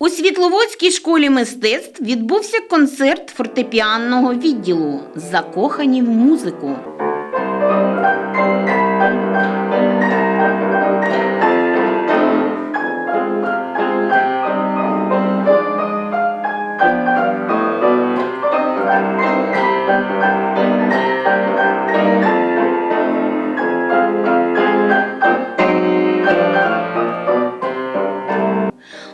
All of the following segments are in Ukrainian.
У Світловодській школі мистецтв відбувся концерт фортепіанного відділу Закохані в музику.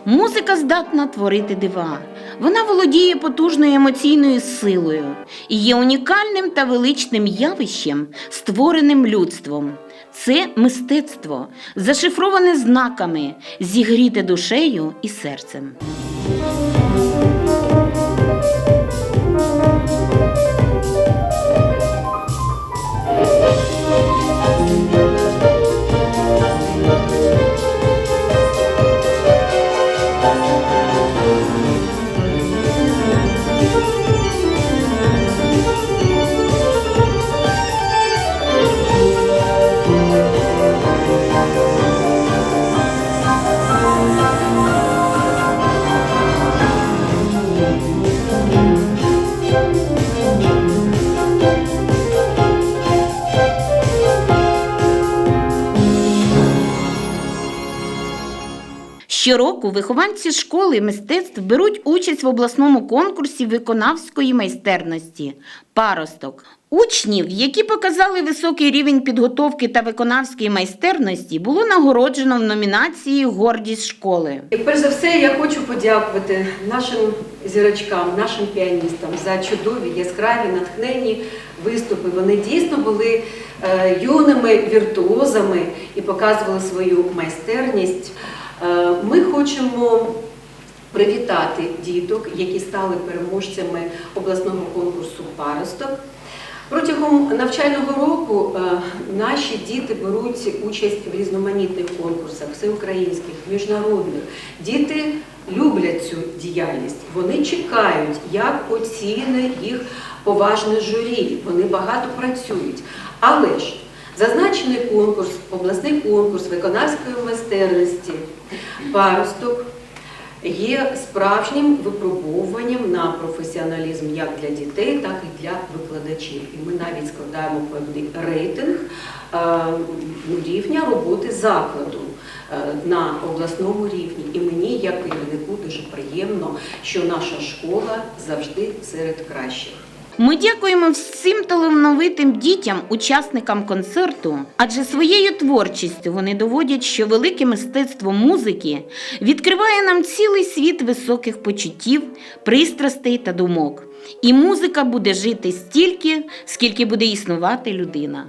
Музика здатна творити дива. Вона володіє потужною емоційною силою і є унікальним та величним явищем, створеним людством. Це мистецтво, зашифроване знаками, зігріте душею і серцем. Щороку вихованці школи мистецтв беруть участь в обласному конкурсі виконавської майстерності Паросток. Учнів, які показали високий рівень підготовки та виконавської майстерності, було нагороджено в номінації Гордість школи. Перш за все я хочу подякувати нашим зірочкам, нашим піаністам за чудові, яскраві, натхненні виступи. Вони дійсно були е, юними віртуозами і показували свою майстерність. Ми хочемо привітати діток, які стали переможцями обласного конкурсу Паросток. Протягом навчального року е, наші діти беруть участь в різноманітних конкурсах, всеукраїнських, міжнародних. Діти люблять цю діяльність. Вони чекають, як оціни їх поважне журі. Вони багато працюють. Але ж зазначений конкурс, обласний конкурс виконавської майстерності, паросток є справжнім випробовуванням на професіоналізм як для дітей, так і для викладачів. І ми навіть складаємо певний рейтинг е, рівня роботи закладу е, на обласному рівні. І мені, як керівнику, дуже приємно, що наша школа завжди серед кращих. Ми дякуємо всім талановитим дітям, учасникам концерту, адже своєю творчістю вони доводять, що велике мистецтво музики відкриває нам цілий світ високих почуттів, пристрастей та думок. І музика буде жити стільки, скільки буде існувати людина.